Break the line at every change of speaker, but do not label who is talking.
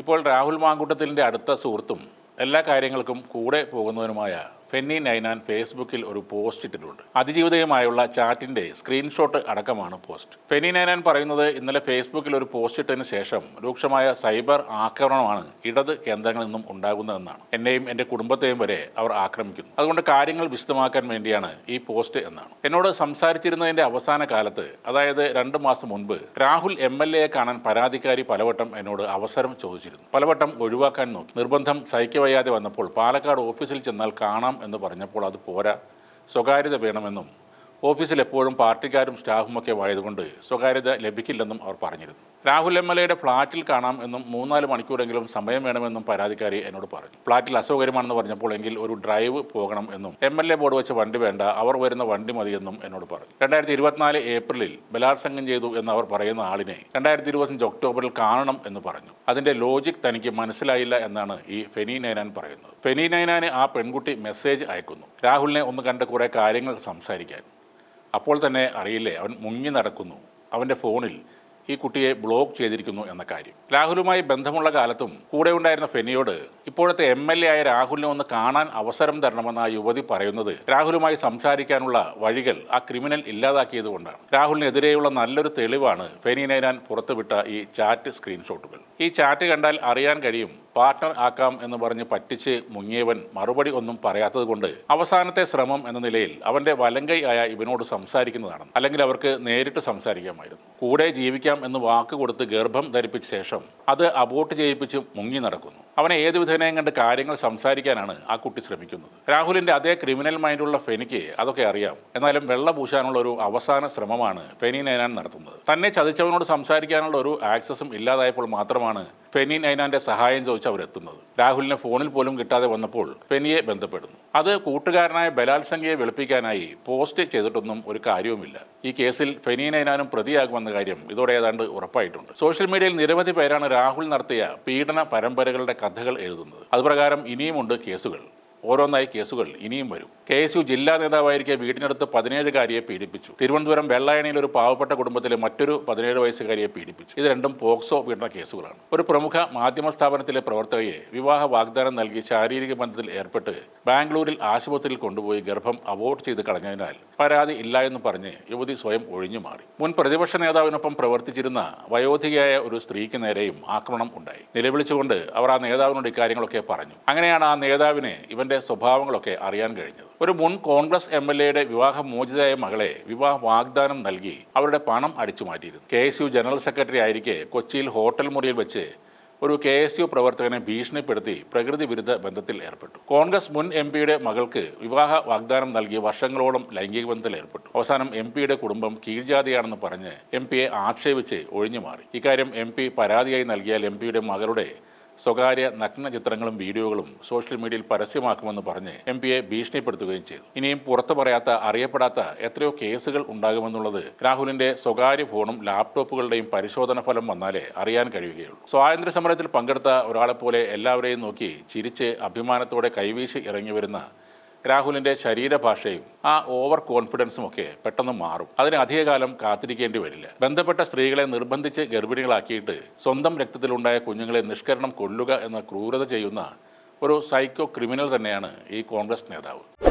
ഇപ്പോൾ രാഹുൽ മാങ്കൂട്ടത്തിലിന്റെ അടുത്ത സുഹൃത്തും എല്ലാ കാര്യങ്ങൾക്കും കൂടെ പോകുന്നവനുമായ ഫെന്നി നൈനാൻ ഫേസ്ബുക്കിൽ ഒരു പോസ്റ്റ് ഇട്ടിട്ടുണ്ട്. അതിജീവിതയുമായുള്ള ചാറ്റിന്റെ സ്ക്രീൻഷോട്ട് അടക്കമാണ് പോസ്റ്റ്. ഫെന്നി നൈനാൻ പറയുന്നത് ഇന്നലെ ഫേസ്ബുക്കിൽ ഒരു പോസ്റ്റ് ഇട്ടതിന് ശേഷം രൂക്ഷമായ സൈബർ ആക്രമണമാണ് ഇടത് കേന്ദ്രങ്ങളിൽ നിന്നും ഉണ്ടാകുന്നതെന്നാണ്. എന്നെയും എന്റെ കുടുംബത്തെയും വരെ അവർ ആക്രമിക്കുന്നു. അതുകൊണ്ട് കാര്യങ്ങൾ വിശദമാക്കാൻ വേണ്ടിയാണ് ഈ പോസ്റ്റ് എന്നാണ്. എന്നോട് സംസാരിച്ചിരുന്നതിന്റെ അവസാന കാലത്ത് അതായത് രണ്ട് മാസം മുൻപ് രാഹുൽ എം എൽ എയെ കാണാൻ പരാതിക്കാരി പലവട്ടം എന്നോട് അവസരം ചോദിച്ചിരുന്നു. പലവട്ടം ഒഴിവാക്കാൻ നോക്കി. നിർബന്ധം സഹിക്കവയ്യാതെ വന്നപ്പോൾ പാലക്കാട് ഓഫീസിൽ ചെന്നാൽ കാണാം എന്ന് പറഞ്ഞപ്പോൾ അത് പോരാ. സ്വകാര്യത വേണമെന്നും ഓഫീസിൽ എപ്പോഴും പാർട്ടിക്കാരും സ്റ്റാഫും ഒക്കെ ആയതുകൊണ്ട് സ്വകാര്യത ലഭിക്കില്ലെന്നും അവർ പറഞ്ഞിരുന്നു. രാഹുൽ എം എൽ എയുടെ ഫ്ളാറ്റിൽ കാണാം എന്നും മൂന്നാൽ മണിക്കൂറെങ്കിലും സമയം വേണമെന്നും പരാതിക്കാരി എന്നോട് പറഞ്ഞു. ഫ്ളാറ്റിൽ അസൗകര്യമാണെന്ന് പറഞ്ഞപ്പോൾ എങ്കിൽ ഒരു ഡ്രൈവ് പോകണം എന്നും എം എൽ എ ബോർഡ് വെച്ച വണ്ടി വേണ്ട അവർ വരുന്ന വണ്ടി മതിയെന്നും എന്നോട് പറഞ്ഞു. രണ്ടായിരത്തി ഇരുപത്തിനാല് ഏപ്രിലിൽ ബലാത്സംഗം ചെയ്തു എന്ന് അവർ പറയുന്ന ആളിനെ രണ്ടായിരത്തി ഇരുപത്തഞ്ച് ഒക്ടോബറിൽ കാണണം എന്ന് പറഞ്ഞു. അതിന്റെ ലോജിക് തനിക്ക് മനസ്സിലായില്ല എന്നാണ് ഈ ഫെനി നൈനാൻ പറയുന്നത്. ഫെനി നൈനാന് ആ പെൺകുട്ടി മെസ്സേജ് അയക്കുന്നു. രാഹുലിനെ ഒന്ന് കണ്ട് കുറേ കാര്യങ്ങൾ സംസാരിക്കാൻ. അപ്പോൾ തന്നെ അറിയില്ലേ അവൻ മുങ്ങി നടക്കുന്നു. അവന്റെ ഫോണിൽ ഈ കുട്ടിയെ ബ്ലോക്ക് ചെയ്തിരിക്കുന്നു എന്ന കാര്യം. രാഹുലുമായി ബന്ധമുള്ള കാലത്തും കൂടെ ഉണ്ടായിരുന്ന ഫെനിയോട് ഇപ്പോഴത്തെ എം എൽ എ ആയ രാഹുലിനെ ഒന്ന് കാണാൻ അവസരം തരണമെന്ന് യുവതി പറയുന്നത് രാഹുലുമായി സംസാരിക്കാനുള്ള വഴികൾ ആ ക്രിമിനൽ ഇല്ലാതാക്കിയതുകൊണ്ടാണ് രാഹുലിനെതിരെയുള്ള നല്ലൊരു തെളിവാണ് ഫെനി ഞാൻ പുറത്തുവിട്ട ഈ ചാറ്റ് സ്ക്രീൻഷോട്ടുകൾ. ഈ ചാറ്റ് കണ്ടാൽ അറിയാൻ കഴിയും പാർട്ട്ണർ ആക്കാം എന്ന് പറഞ്ഞ് പറ്റിച്ച് മുങ്ങിയവൻ മറുപടി ഒന്നും പറയാത്തത് കൊണ്ട് അവസാനത്തെ ശ്രമം എന്ന നിലയിൽ അവന്റെ വലങ്കൈ ആയ ഇവനോട് സംസാരിക്കുന്നതാണ്. അല്ലെങ്കിൽ അവർക്ക് നേരിട്ട് സംസാരിക്കാമായിരുന്നു. കൂടെ ജീവിക്കാം എന്ന് വാക്ക് കൊടുത്ത് ഗർഭം ധരിപ്പിച്ച ശേഷം അത് അബോട്ട് ചെയ്യിപ്പിച്ച് മുങ്ങി നടക്കുന്നു. അവനെ ഏത് വിധേനയും കണ്ട് കാര്യങ്ങൾ സംസാരിക്കാനാണ് ആ കുട്ടി ശ്രമിക്കുന്നത്. രാഹുലിന്റെ അതേ ക്രിമിനൽ മൈൻഡുള്ള ഫെനിക്ക് അതൊക്കെ അറിയാം. എന്നാലും വെള്ള പൂശാനുള്ള ഒരു അവസാന ശ്രമമാണ് ഫെനി നൈനാൻ നടത്തുന്നത്. തന്നെ ചതിച്ചവനോട് സംസാരിക്കാനുള്ള ഒരു ആക്സസും ഇല്ലാതായപ്പോൾ മാത്രമാണ് ഫെനി നൈനാന്റെ സഹായം ചോദിച്ച് അവരെത്തുന്നത്. രാഹുലിനെ ഫോണിൽ പോലും കിട്ടാതെ വന്നപ്പോൾ ഫെനിയെ ബന്ധപ്പെടുന്നു. അത് കൂട്ടുകാരനായ ബലാത്സംഖ്യയെ വെളുപ്പിക്കാനായി പോസ്റ്റ് ചെയ്തിട്ടൊന്നും ഒരു കാര്യവുമില്ല. ഈ കേസിൽ ഫെനി നൈനാനും പ്രതിയാകുമെന്ന കാര്യം ഇതോടെ ഏതാണ്ട് ഉറപ്പായിട്ടുണ്ട്. സോഷ്യൽ മീഡിയയിൽ നിരവധി പേരാണ് രാഹുൽ നടത്തിയ പീഡന പരമ്പരകളുടെ കഥകൾ എഴുതുന്നത്. അതുപ്രകാരം ഇനിയുമുണ്ട് കേസുകൾ. ഓരോന്നായി കേസുകൾ ഇനിയും വരും. കെ എസ് യു ജില്ലാ നേതാവായിരിക്കെ വീടിനടുത്ത് പതിനേഴുകാരിയെ പീഡിപ്പിച്ചു. തിരുവനന്തപുരം വെള്ളായണിയിൽ ഒരു പാവപ്പെട്ട കുടുംബത്തിലെ മറ്റൊരു പതിനേഴ് വയസ്സുകാരിയെ പീഡിപ്പിച്ചു. ഇത് രണ്ടും പോക്സോ പീഡന കേസുകളാണ്. ഒരു പ്രമുഖ മാധ്യമ സ്ഥാപനത്തിലെ പ്രവർത്തകയെ വിവാഹ വാഗ്ദാനം നൽകി ശാരീരിക ബന്ധത്തിൽ ഏർപ്പെട്ട് ബാംഗ്ലൂരിൽ ആശുപത്രിയിൽ കൊണ്ടുപോയി ഗർഭം അവോർഡ് ചെയ്ത് കളഞ്ഞതിനാൽ പരാതി ഇല്ല എന്ന് പറഞ്ഞ് യുവതി സ്വയം ഒഴിഞ്ഞു മാറി. മുൻ പ്രതിപക്ഷ നേതാവിനൊപ്പം പ്രവർത്തിച്ചിരുന്ന വയോധികയായ ഒരു സ്ത്രീക്ക് നേരെയും ആക്രമണം ഉണ്ടായി. നിലവിളിച്ചുകൊണ്ട് അവർ ആ നേതാവിനോട് ഇക്കാര്യങ്ങളൊക്കെ പറഞ്ഞു. അങ്ങനെയാണ് ആ നേതാവിന് ഇവന്റെ സ്വഭാവങ്ങളൊക്കെ അറിയാൻ കഴിഞ്ഞത്. ഒരു മുൻ കോൺഗ്രസ് എം എൽ എയുടെ വിവാഹമോചിതയായ മകളെ വിവാഹ വാഗ്ദാനം നൽകി അവരുടെ പണം അടിച്ചു മാറ്റിയിരുന്നു. K S U general secretary ആയിരിക്കെ കൊച്ചിയിൽ ഹോട്ടൽ മുറിയിൽ വെച്ച് ഒരു കെ എസ് യു പ്രവർത്തകനെ ഭീഷണിപ്പെടുത്തി പ്രകൃതി വിരുദ്ധ ബന്ധത്തിൽ ഏർപ്പെട്ടു. കോൺഗ്രസ് മുൻ എം പിയുടെ മകൾക്ക് വിവാഹ വാഗ്ദാനം നൽകി വർഷങ്ങളോളം ലൈംഗിക ബന്ധത്തിൽ ഏർപ്പെട്ടു. അവസാനം എം പിയുടെ കുടുംബം കീഴ്ജാതിയാണെന്ന് പറഞ്ഞ് എം പിയെ ആക്ഷേപിച്ച് ഒഴിഞ്ഞു മാറി ഇക്കാര്യം എം പി പരാതിയായി നൽകിയാൽ എം പിയുടെ മകളുടെ സ്വകാര്യ നഗ്ന ചിത്രങ്ങളും വീഡിയോകളും സോഷ്യൽ മീഡിയയിൽ പരസ്യമാക്കുമെന്ന് പറഞ്ഞ് എം പിയെ ഭീഷണിപ്പെടുത്തുകയും ചെയ്തു. ഇനിയും പുറത്തു പറയാത്ത അറിയപ്പെടാത്ത എത്രയോ കേസുകൾ ഉണ്ടാകുമെന്നുള്ളത് രാഹുലിന്റെ സ്വകാര്യ ഫോണും ലാപ്ടോപ്പുകളുടെയും പരിശോധന ഫലം വന്നാലേ അറിയാൻ കഴിയുകയുള്ളൂ. സ്വാതന്ത്ര്യ സമരത്തിൽ പങ്കെടുത്ത ഒരാളെപ്പോലെ എല്ലാവരെയും നോക്കി ചിരിച്ച് അഭിമാനത്തോടെ കൈവീശി ഇറങ്ങി വരുന്ന രാഹുലിന്റെ ശരീരഭാഷയും ആ ഓവർ കോൺഫിഡൻസും ഒക്കെ പെട്ടെന്ന് മാറും. അതിന് അധികകാലം കാത്തിരിക്കേണ്ടി വരില്ല. ബന്ധപ്പെട്ട സ്ത്രീകളെ നിർബന്ധിച്ച് ഗർഭിണികളാക്കിയിട്ട് സ്വന്തം രക്തത്തിലുണ്ടായ കുഞ്ഞുങ്ങളെ നിഷ്കരണം കൊല്ലുക എന്ന ക്രൂരത ചെയ്യുന്ന ഒരു സൈക്കോ ക്രിമിനൽ തന്നെയാണ് ഈ കോൺഗ്രസ് നേതാവ്.